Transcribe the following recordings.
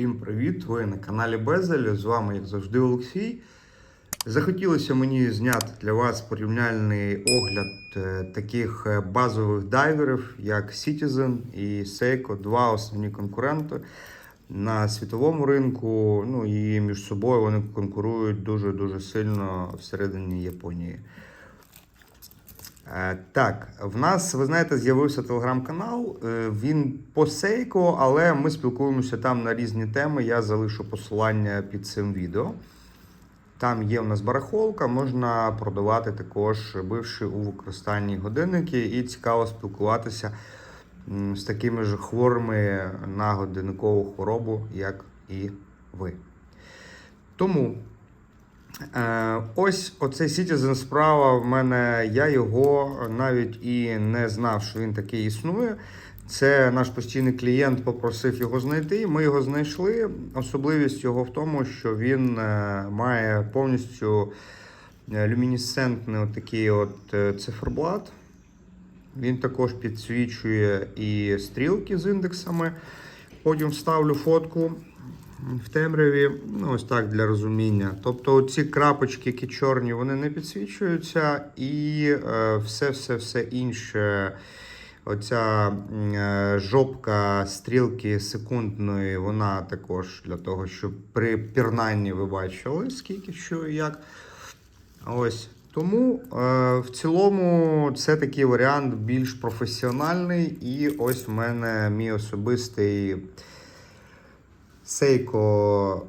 Всім привіт! Ви на каналі Безель. З вами, як завжди, Олексій. Захотілося мені зняти для вас порівняльний огляд е, таких е, базових дайверів, як Citizen і Seiko, два основні конкуренти на світовому ринку. Ну і між собою вони конкурують дуже-дуже сильно всередині Японії. Е, Так, в нас, ви знаєте, з'явився телеграм-канал. Е, Він по Сейко, але ми спілкуємося там на різні теми. Я залишу посилання під цим відео. Там є в нас барахолка, можна продавати також бивші у використанні годинники, і цікаво спілкуватися з такими ж хворими на годинникову хворобу, як і ви. Тому ось оцей Citizen справа в мене. Я його навіть і не знав, що він такий існує. Це наш постійний клієнт попросив його знайти. Ми його знайшли. Особливість його в тому, що він е, має повністю е, люмінесцентний такий от е, циферблат. Він також підсвічує і стрілки з індексами. Потім вставлю фотку в темряві, ну ось так для розуміння. Тобто ці крапочки, які чорні, вони не підсвічуються, і е, все-все-все інше. Оця е, жопка стрілки секундної, вона також для того, щоб при пірнанні ви бачили, скільки що і як. Ось. Тому е, в цілому це такий варіант більш професіональний. І ось в мене мій особистий Seiko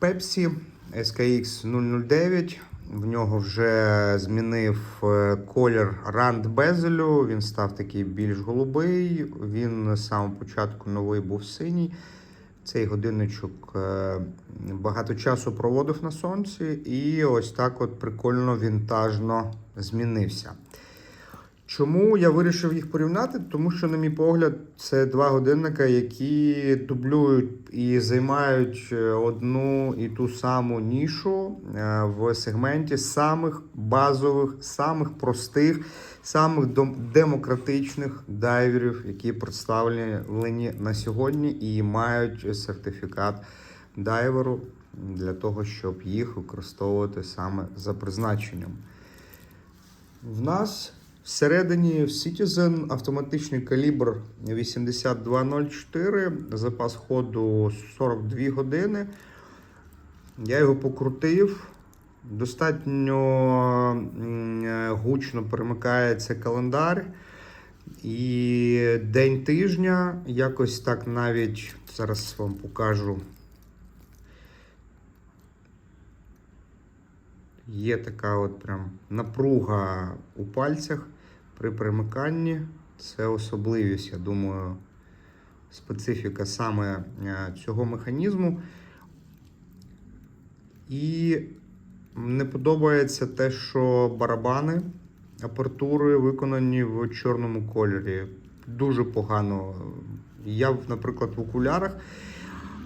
Pepsi SKX 009. В нього вже змінив е, колір рант безелю. Він став такий більш голубий. Він з самого початку новий був синій. Цей годинничок е, багато часу проводив на сонці, і ось так от прикольно вінтажно змінився. Чому я вирішив їх порівняти? Тому що, на мій погляд, це два годинника, які дублюють і займають е, одну і ту саму нішу е, в сегменті самих базових, самих простих, самих демократичних дайверів, які представлені на сьогодні і мають сертифікат дайверу для того, щоб їх використовувати саме за призначенням. В нас всередині в Citizen автоматичний калібр 8204, запас ходу 42 години. Я його покрутив. Достатньо гучно перемикається календар. І день тижня якось так навіть зараз вам покажу. Є така от прям напруга у пальцях при примиканні. Це особливість, я думаю, специфіка саме е, цього механізму. І не подобається те, що барабани апертури виконані в чорному кольорі. Дуже погано. Я, наприклад, в окулярах.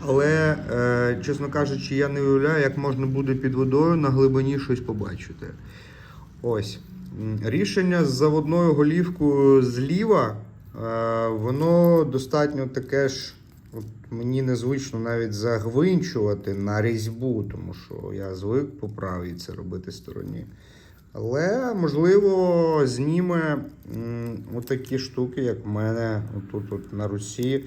Але, е, чесно кажучи, я не уявляю, як можна буде під водою на глибині щось побачити. Ось. Рішення з заводною голівкою зліва, е, воно достатньо таке ж. От мені незвично навіть загвинчувати на різьбу, тому що я звик по правій це робити стороні. Але, можливо, зніме м, отакі штуки, як в мене тут от на Русі.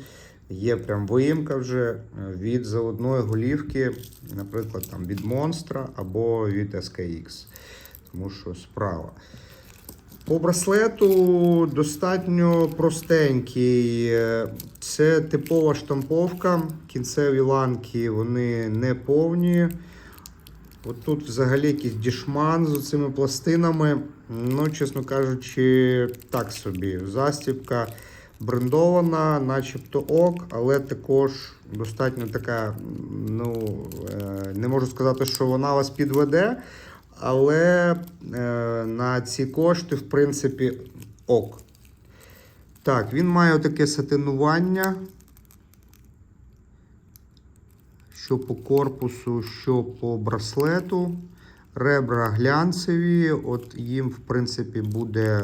Є прям виїмка вже е, від заводної голівки, наприклад, там від Монстра або від SKX. Тому що справа. По браслету достатньо простенький. Е, Це типова штамповка. Кінцеві ланки вони не повні. От тут взагалі якийсь дішман з цими пластинами. Ну, чесно кажучи, так собі. Застібка брендована, начебто ок, але також достатньо така. Ну, е, не можу сказати, що вона вас підведе. Але е, на ці кошти, в принципі, ок. Так, він має таке сатинування. Що по корпусу, що по браслету. Ребра глянцеві. От їм, в принципі, буде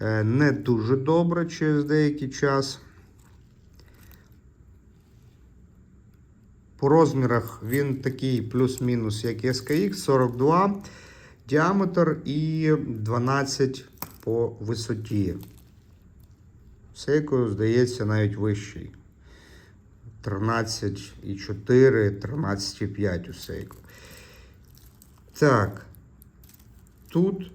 не дуже добре через деякий час. По розмірах він такий плюс-мінус, як SKX, 42 діаметр і 12 по висоті. Сейко, здається, навіть вищий. 13,4, 13,5 у Сейко. Так. Тут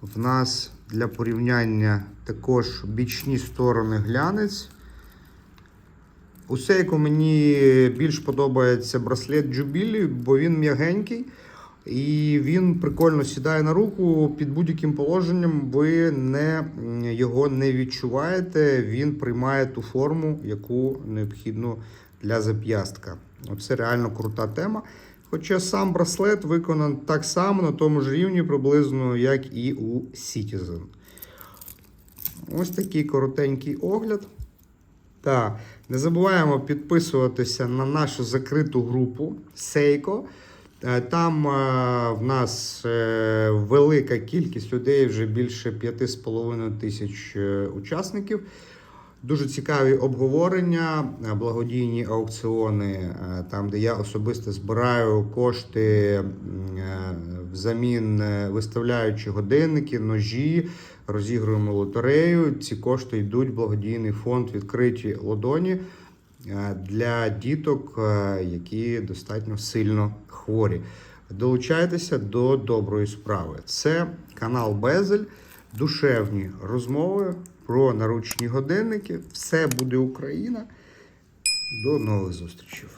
в нас для порівняння також бічні сторони глянець. У Сейко мені більш подобається браслет Jubilee, бо він м'ягенький і він прикольно сідає на руку під будь-яким положенням. Ви не, його не відчуваєте. Він приймає ту форму, яку необхідно для зап'ястка. Оце реально крута тема. Хоча сам браслет виконаний так само на тому ж рівні, приблизно, як і у Citizen. Ось такий коротенький огляд. Так, не забуваємо підписуватися на нашу закриту групу Сейко. Е, Там е, в нас е, велика кількість людей, вже більше 5,5 тисяч учасників. Дуже цікаві обговорення, е, благодійні аукціони, е, там, де я особисто збираю кошти е, взамін виставляючи годинники, ножі, розігруємо лотерею. Ці кошти йдуть в благодійний фонд відкриті ладоні для діток, які достатньо сильно хворі. Долучайтеся до доброї справи. Це канал Безель, душевні розмови про наручні годинники. Все буде Україна. До нових зустрічей.